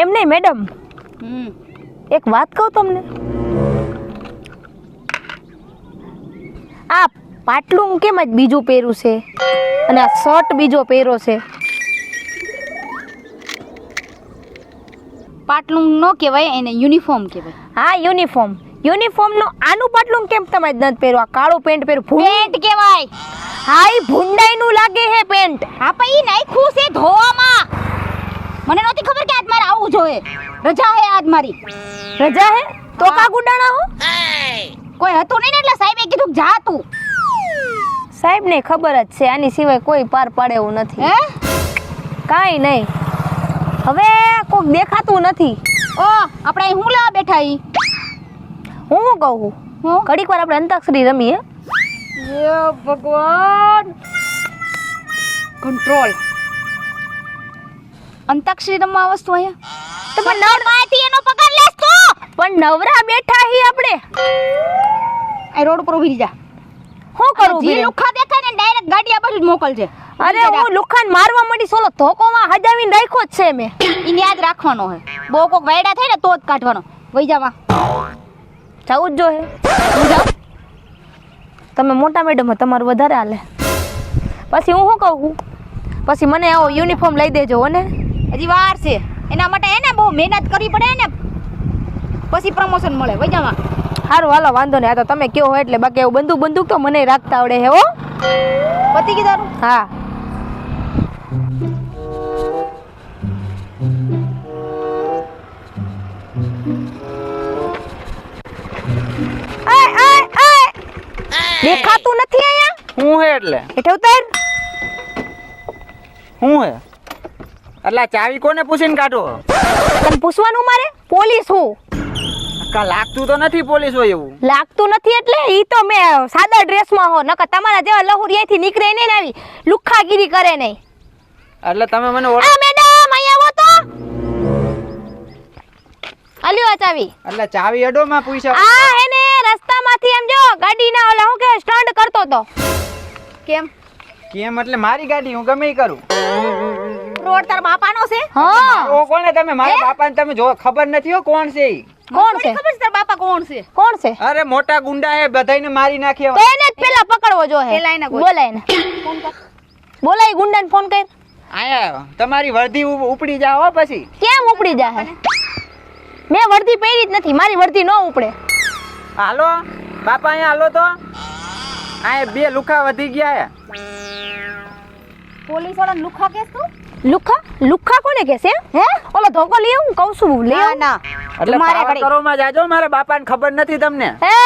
એમ નહીં મેડમ. એક વાત કહું તમને? આ પાટલું કેમ જ બીજું પહેર્યું છે? અને આ શર્ટ બીજો પહેર્યો છે? પાટલું ન કહેવાય એને યુનિફોર્મ કહેવાય. હા યુનિફોર્મ. યુનિફોર્મનું આનું પાટલું કેમ તમે જ નથી પહેર્યું? આ કાળું પેન્ટ પહેર્યું? પેન્ટ કહેવાય. હા એ ભૂંડાઈ નું લાગે હે પેન્ટ. હા પણ ઈ નાખ્યું છે ધોવામાં. મને નહોતી ખબર આજ જોઈએ રજા હે આજ મારી. રજા હે? તો. કા ગુડાણા હો? કોઈ હતું નહીં ને એટલે સાહેબે કીધું કે જા તું. સાહેબ ને ખબર જ છે આની સિવાય કોઈ પાર પાડે એવું નથી. હે? કાંઈ નહીં. હવે કોક દેખાતું નથી. ઓ આપણે અહીં હું લેવા બેઠા ઈ? હું શું કહું? હું? ઘડીક વાર આપણે અંતાક્ષરી રમીએ. હે ભગવાન. કંટ્રોલ. અંતાક્ષરી રમવા વસ્તુ અહીંયા. તમે નવરાથી એનો પગાર લેસ તું પણ નવરા બેઠા હી આપણે. આ રોડ ઉપર ઊભી જા. શું કરું જે લુખા દેખાય ને ડાયરેક્ટ ગાડી આ બાજુ જ મોકલજે. અરે હું લુખાન મારવા માંડી સોલો ધોકોમાં હજાવીને રાખ્યો જ છે મેં. એને યાદ રાખવાનો હે. બહુ કોક વાયડા થાય ને તો જ કાઢવાનો. વઈ જવા જવું જ જોઈએ તમે મોટા મેડમ હો તમારું વધારે હાલે. પછી હું શું કહું? પછી મને આવો યુનિફોર્મ લઈ દેજો ને. હજી વાર છે. એના માટે એને બહુ મહેનત કરવી પડે ને. પછી પ્રમોશન મળે વઈ સારું હાલો વાંધો નહીં. આ તો તમે કયો હોય એટલે બાકી એવું બંદૂક બંદૂક તો મને રાખતા આવડે હે હો. પતી ગયું તારું? હા. દેખાતું નથી અહીંયા? શું હે એટલે? એટલે ઉતર. શું હે? એટલે ચાવી કોને પૂછીને કાઢો? પણ પૂછવાનું મારે? પોલીસ હું? કા લાગતું તો નથી પોલીસ હોય એવું? લાગતું નથી એટલે ઈ તો મેં સાદા ડ્રેસમાં હો નકર તમારા જેવા લહુરિયાથી નીકળે નહીં ને આવી લુખ્ખાગીરી કરે નહીં. એટલે તમે મને ઓળ- આ મેડમ અહીંયા આવો તો. અલ્યો આ ચાવી. એટલે ચાવી અડોમાં પૂછ્યા આ હેને રસ્તામાંથી એમ જો ગાડીના ઓલા હું કે સ્ટન્ડ કરતો તો. કેમ? કેમ એટલે મારી ગાડી હું ગમે ઈ કરું. રોડ તાર બાપાનો છે? હા. ઓ કોને તમે? મારા બાપાને તમે જો ખબર નથી હો કોણ છે કોણ છે? ખબર છે તાર બાપા કોણ છે? કોણ છે? અરે મોટા ગુંડા હે બધાઈને મારી તો એને જ પેલા પકડવો જો હે. પેલા એને બોલાય ને ફોન કર બોલાય ગુંડાને ફોન કર. આયા તમારી વર્ધી ઉપડી જાવ હો પછી. કેમ ઉપડી જાહે મેં વર્દી પહેરી જ નથી મારી વર્ધી ન ઉપડે. હાલો બાપા અહીંયા હાલો તો. આયા બે લુખા વધી ગયા પોલીસવાળા લુખા કેસ તું? લુખા? લુખા કોને કહેશે હે? ઓલો ધોકો લે હું કહું છું લે ના ના. એટલે મારે કરો માં જાજો મારા બાપાને ખબર નથી તમને. એ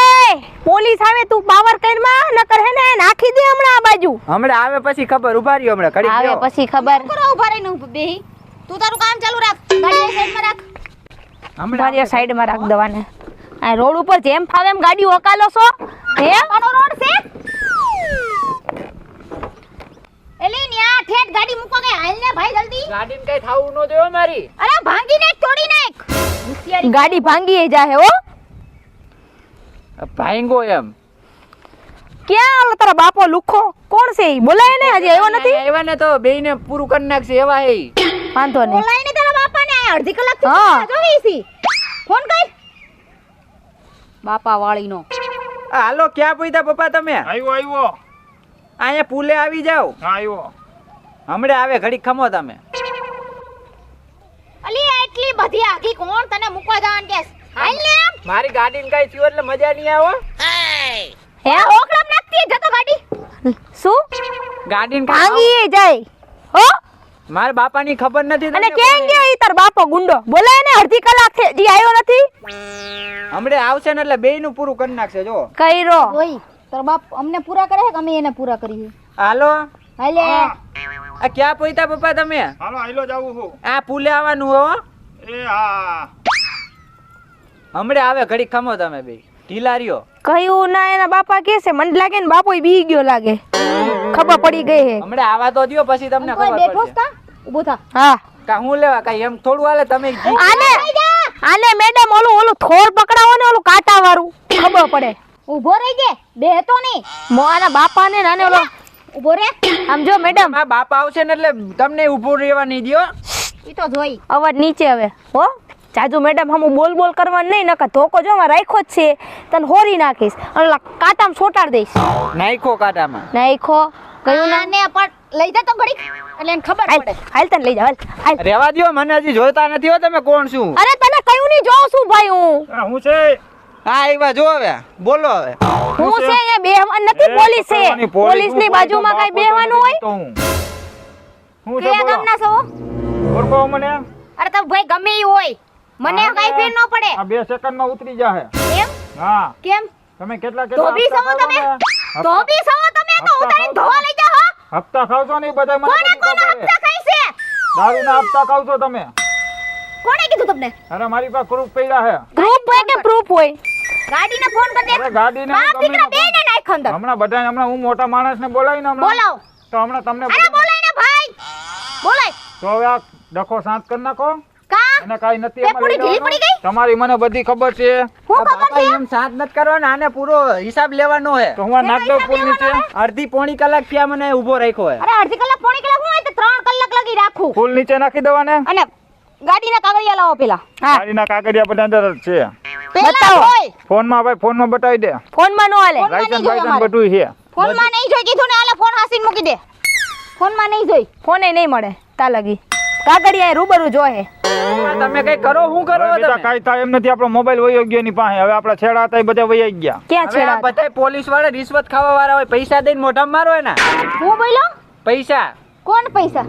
પોલીસ આવે તું પાવર કરમાં નકર હે ને નાખી દે હમણાં આ બાજુ. હમણાં આવે પછી ખબર ઊભા રહ્યો હમણાં ઘડીક આવે પછી ખબર. કરો ઊભા રહીને ઊભી બેહી. તું તારું કામ ચાલુ રાખ. ગાડી સાઈડમાં રાખ. હમણાં સાઈડમાં રાખ દવાને. આ રોડ ઉપર જેમ ફાવે એમ ગાડી ઓકાલો છો. હે? આનો રોડ છે એલી ન્યા ઠેઠ ગાડી મૂકો કે હાલ ને ભાઈ જલ્દી ગાડીને કઈ થાવું ન દેવો મારી. અરે ભાંગી નાખ તોડી નાખ. ગાડી ભાંગી જાહે હો ભાંગો એમ. ક્યાં ઓલો તારા બાપો લુખો? કોણ છે ઈ? બોલાય ને હજી આવ્યો નથી? આવ્યા ને તો બેયને પૂરું કરી નાખશે એવા હે વાંધો નહીં. બોલાઈને તારા બાપાને આ અડધી કલાકથી જોવી છી. ફોન કર. બાપા વાળીનો હાલો ક્યાં પૂછતા પપ્પા તમે? આવ્યો આવ્યો. અહીંયા પુલે આવી જાઓ. આવ્યો. હમણાં આવે ઘડી ખમો તમે. અલી એટલી બધી આગી કોણ તને મૂકવા જવાનું કેસ? હાલ ને મારી ગાડીને કઈ થયું એટલે મજા નહીં આવો હે. ઓકળમ નાખતી જતો ગાડી. શું? ગાડીને ભાંગી જાય. હો? મારા બાપાની ખબર નથી અને કેમ કે ઈ તાર બાપો ગુંડો? બોલાય ને અડધી કલાકથી જી આવ્યો નથી? હમણાં આવશે ને એટલે બેયનું પૂરું કરી નાખશે જો. કઈરો. ઓય તાર બાપ અમને પૂરા કરે કે અમે એને પૂરા કરીએ? હાલો. હાલે. આ ક્યાં પૂછતા પપ્પા તમે? હાલો આઈલો જાવું હું. આ પુલે આવવાનું હો. એ હા. હમણાં આવે ઘડી ખમો તમે બે. ઢીલારીઓ કહ્યું કયું ના એના બાપા કે છે મને લાગે ને બાપો બી ગયો લાગે. ખબર પડી ગઈ હે. હમણાં આવા તો દ્યો પછી તમને કોઈ ખબર બેઠો કા? ઊભો થા. હા. કા હું લેવા કા એમ થોડું હાલે તમે આને આને મેડમ ઓલું ઓલું થોર પકડાવો ને ઓલું કાંટા વાળું ખબર પડે. ઊભો રહી જે બેહતો નહીં. મોના બાપા ને નાને ઓલો ઊભો રે. આમ જો મેડમ આ બાપા આવશે ને એટલે તમને ઊભો રહેવા નહીં દો ઈ તો જોઈ. અવાજ નીચે હવે હો? જાજુ મેડમ હમ બોલ બોલ કરવાનું નહીં નકા ધોકો જો માં રાખ્યો જ છે. તને હોરી નાખીશ. અને કાંટામાં સોટાડ દઈશ. નાખ્યો કાંટામાં નાખો કયું ના? ને પણ લઈ જા તો ઘડી એટલે એને ખબર પડે. હાલ તને લઈ જા હાલ હાલ. રેવા દ્યો મને હજી જોતા નથી હો તમે કોણ શું અરે તને કયું નહીં જોઉં છું ભાઈ હું. હું છે? હા આવ્યા જો હવે. બોલો હવે. હું છે? અહીંયા બેહવા નથી પોલીસ છે. પોલીસની બાજુમાં કઈ બેહવાનું હોય? તો હું. હું છે ગામના છો? ઓળખો મને? અરે તો ભાઈ ગમે ઈ હોય. મને કઈ ફેર ન પડે. આ બે સેકન્ડમાં ઉતરી જાહે. કેમ? હા. કેમ? તમે કેટલા કેટલા તો હપ્તા સવો તમે? તો બી છો તમે? તો હપ્તા ધોવા લઈ જા હપ્તા ખાવ છો ને બધા મને કોને કોને હપ્તા ખાઈ છે? દારૂના હપ્તા ખાવ છો તમે? કોણે કીધું તમને? અરે મારી પાસે પ્રૂફ પડ્યા છે પ્રૂફ હોય કે પ્રૂફ હોય? ગાડીને ફોન કર દે અરે ગાડીને બાપ દીકરા બેયને નાખ અંદર. હમણાં બધા હમણાં હું મોટા માણસને બોલાવીને હમણાં? બોલાવ. તો હમણાં તમને અરે બધાને- બોલાય ને ભાઈ. બોલાય. તો હવે આ ડખો શાંત કરી નાખો. કા? એને નથી તે એમાં પૂરી લઈ ઢીલી પડી ગઈ? તમારી મને બધી ખબર છે. હું ખબર છે? એમ સાથ નથી કરવાનો આને પૂરો હિસાબ લેવાનો હે તો હું દઉં પુલ નીચે અડધી પોણી કલાક થયા મને ઊભો રાખ્યો હે અરે અડધી કલાક પોણી કલાક હું તો ત્રણ કલાક લગી રાખું. પુલ નીચે નાખી દેવાને? અને ગાડીના કાગળિયા લાવો પેલા. હા. ગાડીના કાગળિયા બધા અંદર છે. બતાવો. ફોનમાં ભાઈ ફોનમાં બતાવી દે. ફોનમાં નો હાલે. ફોનમાં લાયસન્સ અમારે. બધું છે. ફોનમાં નહીં જોઈ કીધું ને આલે ફોન હાસીન મૂકી દે. ફોનમાં નહીં જોઈ. ફોને નહીં મળે તા લગી. કાગડિયા રૂબરૂ જોહે. તમે કઈ કરો હું કરો તમે? કઈ થાય એમ નથી આપણો મોબાઈલ વયો ગયો ની પાસે. હવે આપણા છેડા હતા એ બધા વયા ગયા. ક્યાં છેડા બધા પોલીસવાળા રિશ્વત ખાવા વાળા હોય પૈસા દઈને મોઢા મારો હે ને હું બોલ્યો પૈસા. કોણ પૈસા?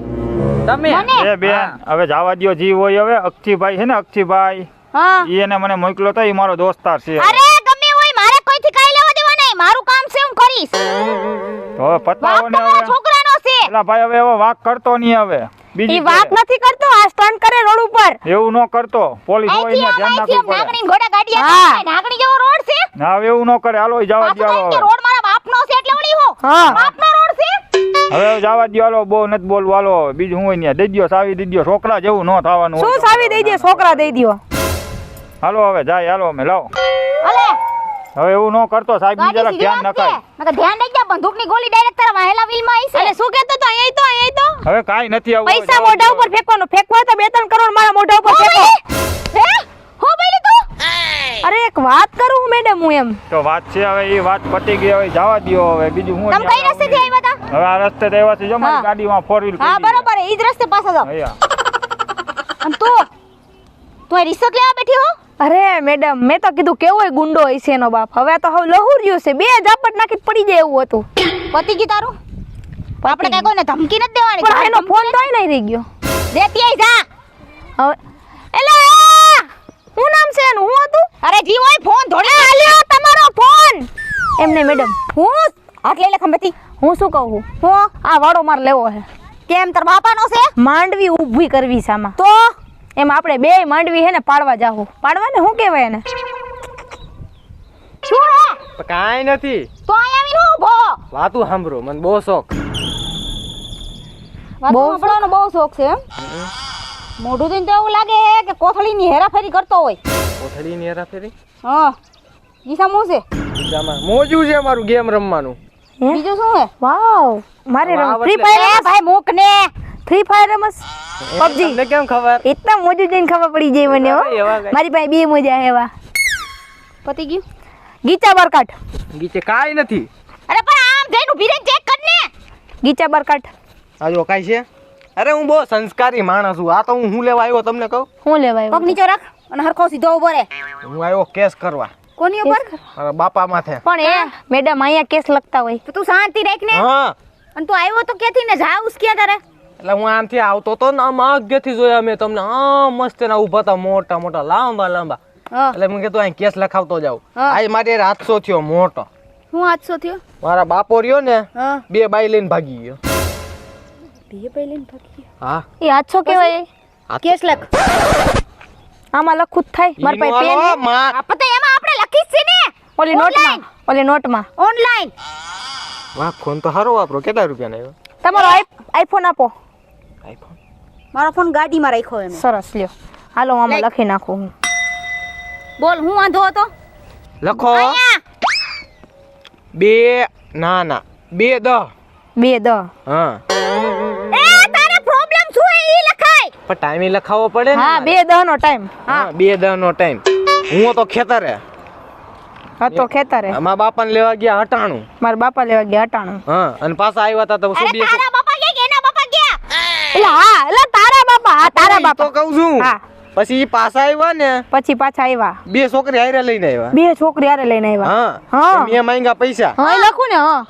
તમે? એ બેન હવે જવા દિયો જીવ હોય હવે. અક્ષીભાઈ છે ને અક્ષીભાઈ. હા. ઈ એને મને મોકલ્યો તો એ મારો દોસ્તાર છે. અરે ગમે હોય મારે કોઈથી કાઈ લેવા દેવા નહીં. મારું કામ છે હું કરીશ. તો હવે પતાવો ને હવે. છોકરાનો છે. એલા ભાઈ હવે એવો વાક કરતો નહીં હવે. બીજી વાત. નથી કરતો આ સ્ટન્ટ કરે રોડ ઉપર. એવું ન કરતો. પોલીસ હોય અહીંથી ધ્યાન રાખવું પડે નાગણી ઘોડા ગાડી. આવે નાગણી જેવો રોડ છે. ના હવે એવું ન કરે. હાલો જવા એમ કે રોડ મારા બાપનો છે એટલે વળી હો. હા. બાપનો રોડ છે. હવે જવા દ્યો હાલો બહુ નથી બોલવા. હાલો બીજું હું અહીંયા દઈ દ્યો સાવી દઈ દ્યો. છોકરા જેવું ન થવાનું શું સાવી દઈ દે છોકરા દઈ દ્યો. હાલો હવે જાય હાલો અમે લાવો. અલે હવે એવું ન કરતો સાહેબની જરાક ધ્યાન. નખાય. નકર ધ્યાન રાખજો બંદૂકની ગોળી ડાયરેક્ટ તારા વાહેલા વ્હીલમાં આવી છે. અરે શું કહેતો તો અહીં તો અહીં તો. હવે કાઈ નથી આવું પૈસા મોઢા ઉપર ફેંકવાનો. ફેંકવા તો બે ત્રણ કરોડ મારા મોઢા ઉપર ફેંકો. હે? હો બોલી તું? અરે એક વાત કરું હું મેડમ હું એમ. તો વાત છે હવે એ વાત પતી ગઈ હવે જવા દયો હવે બીજું હું તમે કઈ રસ્તેથી આવ્યા હતા હવે આ રસ્તે થી આવ્યા છે જો મારી. ગાડીમાં ફોર વ્હીલ હા બરોબર એ જ રસ્તે પાછા જાઓ. અને તું તું અહીં લેવા બેઠી હો? અરે મેડમ મેં તો કીધું કેવો ગુંડો હશે એનો બાપ. હવે તો હવે લહુર્યું છે. બે ઝાપટ નાખી પડી જાય એવું હતું. પતિ ગયું તારું? આપણે કઈ કોઈને ધમકી નથી દેવાની. પણ એનો ફોન તો નહીં રહી ગયો. દેતી આઈ જા. હવે એલે શું નામ છે એનું? હું હતું? અરે જી હોય ફોન ધોડી આલ્યો તમારો ફોન એમને મેડમ. હું? હાથ લઈ લે ખંભેથી હું શું કહું? હું આ વાડો માર લેવો છે કેમ તાર બાપાનો છે? માંડવી ઊભી કરવી છે આમાં. તો એમ આપણે બે માંડવી હે ને પાડવા જાહો. પાડવા ને શું કહેવાય એને? શું હે? કાંઈ નથી. તો અહીંયા આવીને ઊભો? વાતું સાંભળો મને બહુ શોખ. વાતું સાંભળવાનો બહુ શોખ છે એમ? મોઢું જોઈને તો એવું લાગે છે કે કોથળીની હેરાફેરી કરતો હોય. કોથળીની હેરાફેરી? હા. ગીસા હું છે? બીજામાં મોજું છે મારું ગેમ રમવાનું. બીજું શું હે? વાવ. મારે ફ્રી ફાયર ભાઈ મૂક ને ફ્રી ફાયર રમસ? પબજી. તમને કેમ ખબર? એટલા મોજું જઈને ખબર પડી જાય મને હો. મારી પાસે બે મોજા હે એવા. પતી ગયું? ગીચા બરકાટ. ગીચે કાઈ નથી. અરે પણ આમ જઈને ઊભી રહી ચેક કર ને. ગીચા બરકાટ. આ જો કાઈ છે? અરે હું બહુ સંસ્કારી માણસ છું. આ તો હું હું લેવા આવ્યો તમને કહું? હું લેવાય પગ નીચે રાખ અને હરખો સીધો ઊભો રહે. હું આવ્યો કેસ કરવા. કોની ઉપર? મારા બાપા માથે. પણ એ મેડમ અહીંયા કેસ લખતા હોય. તો તું શાંતિ રાખ ને. હા. અને તું આવ્યો તો ક્યાંથી ને જા ક્યાં તારે? એટલે હું આમથી આવતો તો ને આમ આગેથી જોયા મેં તમને. આ મસ્ત એના ઊભા હતા મોટા મોટા લાંબા લાંબા. એટલે મેં કીધું અહીં કેસ લખાવતો જાઉં. હા. મારે હાથસો થયો મોટો. શું હાથસો થયો? મારા બાપો રહ્યો ને બે બાઈ લઈને ભાગી ગયો. બે બાઈ લઈને ભાગી હા. એ હાથસો કહેવાય કેસ લખ. આમાં લખું જ થાય. મારા પાસે પેન આ એમાં આપણે લખી છે ને? ઓલી નોટમાં. ઓલી નોટમાં. ઓનલાઈન વાહ ફોન તો સારો વાપરો. કેટલા રૂપિયાનો આવ્યો? તમારો આઈફોન આપો. આઈફોન મારો ફોન ગાડીમાં રાખ્યો એમ સરસ લ્યો. હાલો આમાં લખી નાખું હું. બોલ હું વાંધો હતો? લખો. બે ના ના. બે દ. બે દ. હા. એ તારે પ્રોબ્લેમ શું હે ઈ લખાય. પણ ટાઈમે લખાવો પડે ને હા બે દહ નો ટાઈમ હા બે દહ નો ટાઈમ હું તો ખેતરે. હતો ખેતરે. મારા બાપાને લેવા ગયા હટાણું મારા બાપા લેવા ગયા હટાણું હા અને પાછા આવ્યા હતા તો શું અરે બે તારા બાપા ગયા કે એના બાપા ગયા એટલે હા એટલે તારા બાપા હા તારા ઈ તો કહું છું હા. પછી પાછા આવ્યા ને પછી પાછા આવ્યા બે છોકરી હારે લઈને આવ્યા બે છોકરી હારે લઈને આવ્યા હા હા. મેં માંગ્યા પૈસા. હા લખું ને હા.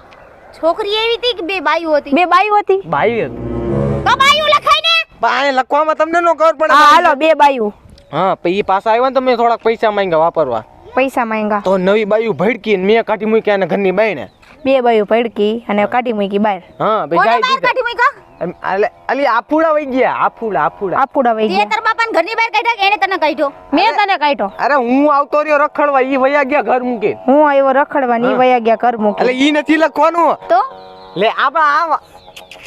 છોકરી એવી હતી કે બે બાઈઓ હતી? બે બાઈઓ હતી. બાઈ હતું. તો બાઈઓ લખાય ને. પણ લખવામાં તમને નો ખબર પડે હા હાલો બે બાઈઓ. હા પછી પાછા આવ્યા ને તમે થોડાક પૈસા માંગ્યા વાપરવા. પૈસા માંગ્યા. તો નવી બાયુ ભડકી ને મેં કાઢી મૂકી અને ઘરની બાઈને. બે બાઈઓ ભડકી અને કાઢી મૂકી બહાર. હા ભાઈ કાઢી મૂક્યા? અલી આફુડા વઈ ગયા આફુડા આફુડા આફુડા વઈ ગયા. તેતર બાપાને ઘરની બહાર કાઢ્યા એને તને કાઢ્યો? મેં તને કાઢ્યો. અરે હું આવતો રહ્યો રખડવા ઈ વયા ગયા ઘર મૂકે. હું આવ્યો રખડવા ની વયા ગયા ઘર મૂકે. એટલે ઈ નથી લખવાનું. તો? લે આપા આ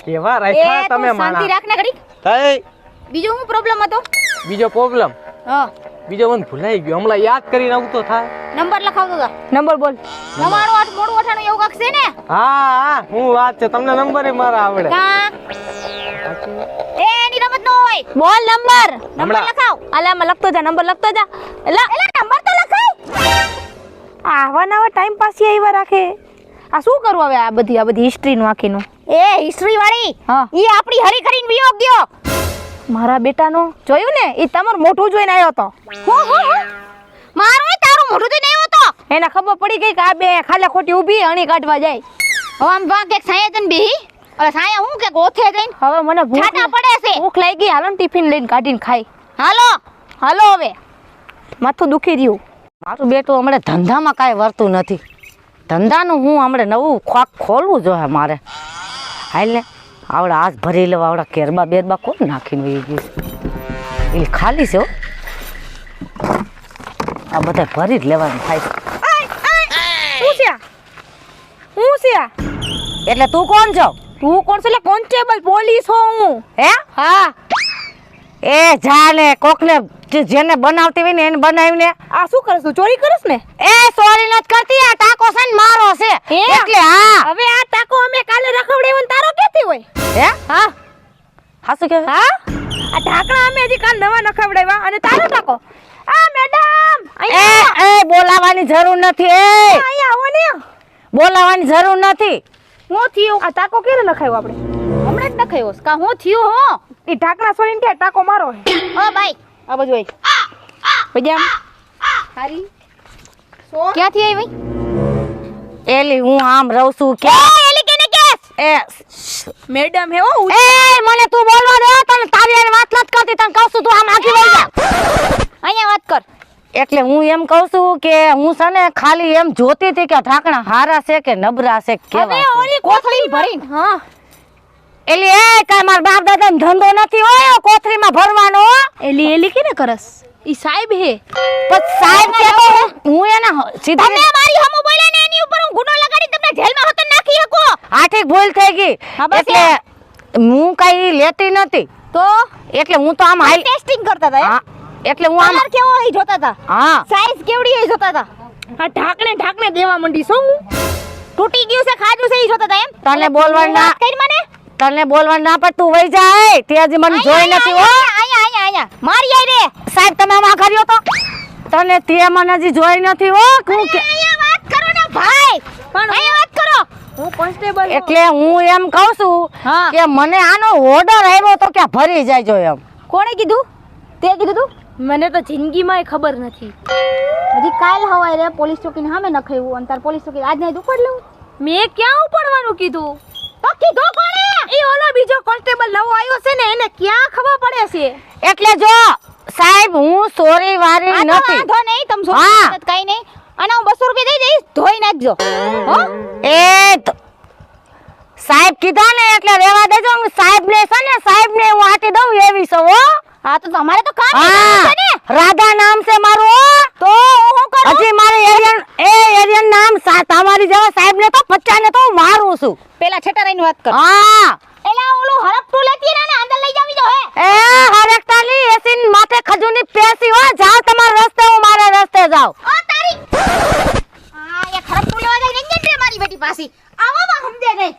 કેવા રાખ્યા તમે શાંતિ માણા. રાખ ને ઘડી થઈ. બીજો શું પ્રોબ્લેમ હતો? બીજો પ્રોબ્લેમ હા. બીજો મને ભૂલાઈ ગયો. હમણાં યાદ કરીને આવતો થાય. નંબર લખાવતો હતા નંબર બોલ. તમારો આઠ મોડું અઠાણું એવું કાંક છે ને? હા હા હું વાત છે. તમને નંબર મારા આવડે. એ એની રમત નો હોય. બોલ નંબર. નંબર લખાવ. આલે આમાં લખતો જા નંબર લખતો જા. એલા એલા નંબર તો લખાય આવા નવા ટાઈમ પાસ આવ્યા રાખે. આ શું કરવું હવે આ બધી આ બધી હિસ્ટ્રી નું આખી નું એ હિસ્ટ્રી વાળી? એ ઈ આપણી હરી કરીને વિયોગ ગયો. મારા બેટાનો? જોયું ને? એ તમારું મોઢું જોઈને આવ્યો હતો. હો હો હો. મારું તારું મોઢું જોઈને આવ્યો હોતો? એને ખબર પડી ગઈ કે આ બે ખાલે ખોટી ઊભી અણી કાઢવા જાય. હવે આમ ભાગ કે સાયા તન બેહી? અરે સાયા હું કે ગોથે જઈને? હવે મને ભૂખ છાટા પડે છે. ભૂખ લાગી ગઈ હાલો ને ટિફિન લઈને કાઢીને ખાઈ. હાલો. હાલો હવે. માથું દુખી રહ્યું. મારું બેટું હમણાં ધંધામાં કાંઈ વર્તું નથી. ધંધાનું હું હમણાં નવું ખોક ખોલવું જોઈએ મારે. હાલ ને આવડે હાથ ભરી લેવા આવડા કેરબા બેરબા કોણ નાખીને વહી ગયું એ ખાલી છે હો. આ બધા ભરી જ લેવાનું થાય છે શું છે આ? આ? એટલે તું કોણ છો? તું કોણ છે? એટલે કોન્સ્ટેબલ પોલીસ હો હું. હે? હા. એ જા ને કોકને જેને બનાવતી હોય ને એને બનાવીને આ શું કરસ તું ચોરી કરસ ને? એ ચોરી નથી કરતી આ ટાકો છે ને મારો છે. એટલે હા. હવે આ ટાકો અમે કાલે રખવડાવ્યો ને તારો ક્યાંથી હોય? હે? હા. હા શું કે? હા? આ ઢાકણા અમે હજી કાલ નવા નખવડાવ્યા અને તારો ટાકો? આ મેડમ એ એ બોલાવાની જરૂર નથી એ. અહીંયા આવો ને. બોલાવાની જરૂર નથી. હું થયું? આ ટાકો ક્યારે નખાયો આપણે? હમણાં જ નખાયો કા હું થયું હો? એ ઢાકણા છોડીને કે ટાકો મારો હે? ઓ ભાઈ. આ બાજુ ભાઈ પછી હારી. ક્યાંથી આવી ભાઈ? એલી હું આમ રહું છું કે એલી કેને કે? એ મેડમ હે ઓ એ મને તું બોલવા દે તને તારી વાત નથી કરતી તને કહું છું તું આમ આગી વઈ જા. અહીંયા વાત કર. એટલે હું એમ કહું છું કે હું છે ને ખાલી એમ જોતી હતી કે ઢાંકણા હારા છે કે નબરા છે કે કેવા ઓલી કોથળી ભરીને. હા. એલી એ કાય મારા બાપ દાદા ધંધો નથી હોય કોથળીમાં ભરવાનો. એલી એલી કેને કરસ? ઈ સાહેબ હે. પણ સાહેબ કે હું- એને સીધી તમે મારી હમુ બોલ્યા ને એની ઉપર હું ગુનો લગાડી તમને જેલમાં હતો નાખી શકો. આઠેક ભૂલ થઈ ગઈ. એટલે હું કઈ લેતી નથી. તો? એટલે હું તો આમ હાઈ ટેસ્ટિંગ કરતા હતા હા. એટલે હું આમ કેવો એ જોતા હતા હા. સાઈઝ કેવડી એ જોતા હતા આ ઢાંકણે ઢાંકણે દેવા મંડી શું તૂટી ગયું છે ખાધું છે એ જોતા હતા એમ. તને બોલવાનું ના- કઈ મને? તને બોલવાનું ના પણ તું વઈ જાય. તે હજી મને જોઈ નથી હો. અહીંયા અહીંયા અહીંયા મારી આઈ રે. સાહેબ તમે આમાં કર્યો તો? તને તે મને હજી જોઈ નથી હો. હું કે- વાત કરો ને ભાઈ. પણ અહીંયા વાત કરો. હું કોન્સ્ટેબલ એટલે હું એમ કહું છું કે મને આનો ઓર્ડર આવ્યો તો કે ભરી જાય જો એમ. કોણે કીધું? તે કીધું તું? મને તો જિંદગીમાં ખબર નથી. હજી કાલ હવાય રે પોલીસ ચોકી સામે નખાયું અને તાર પોલીસ ચોકી આજ નહીં ઉપાડ લઉં. મેં ક્યાં ઉપાડવાનું કીધું? તો કીધું કોણે? ઈ ઓલો બીજો કોન્સ્ટેબલ નવો આવ્યો છે ને એને ક્યાં ખબર પડે છે? એટલે જો સાહેબ હું સોરી વારી નથી. વાંધો નહીં તમ હા. કઈ નહીં. અને હું બસો રૂપિયા દઈ દઈશ ધોઈ નાખજો. હો? એ સાહેબ કીધા ને એટલે રેવા દેજો સાહેબ ને છે ને સાહેબ ને હું આટી દઉં એવી છો હો. હા તો તમારે તો કામ હા ને. રાધા નામ છે મારું તો હું કરું? હજી મારે એરિયન એ એરિયન નામ તમારી જેવા સાહેબ ને તો પચ્ચા ને તો હું મારું છું. પેલા છેટા રહીને વાત કર. હા. એલા ઓલું હરપટું લેતી ને અંદર લઈ જાવી જો હે. એ હરેકતાલી એસીન માથે ખજૂરની પેસી હો. જાઓ તમાર રસ્તે હું મારે રસ્તે જાવ ઓ તારી. આ એ હરપટું લેવા જાય ને રે મારી બેટી પાસી આવામાં સમજે નહીં.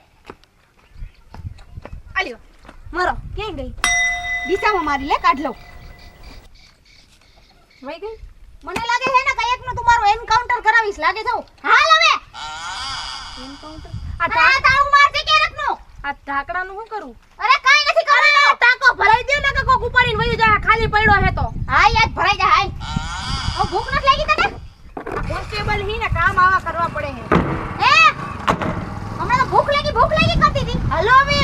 આલ્યો મારો ક્યાં ગઈ? દિશામાં મારી લે કાઢ લઉં. વઈ ગઈ? મને લાગે છે ને કંઈકનું તમારું એન્કાઉન્ટર કરાવીશ. લાગે છો હાલ હવે. એન્કાઉન્ટર આ તા તારું કેરકનું. આ ઢાકડા નું શું કરું? અરે કાઈ નથી કરવાનું. ટાકો ભરાઈ દે ને કે કોક ઉપાડીને વયું જાય ખાલી પડ્યો હે તો. હા યાદ ભરાઈ જાય હાય ઓ ભૂખ નથી લાગી તને? કોન્સ્ટેબલ હી ને કામ આવા કરવા પડે હે હે? હમણાં તો ભૂખ લાગી ભૂખ લાગી કરતી હતી. હલો હવે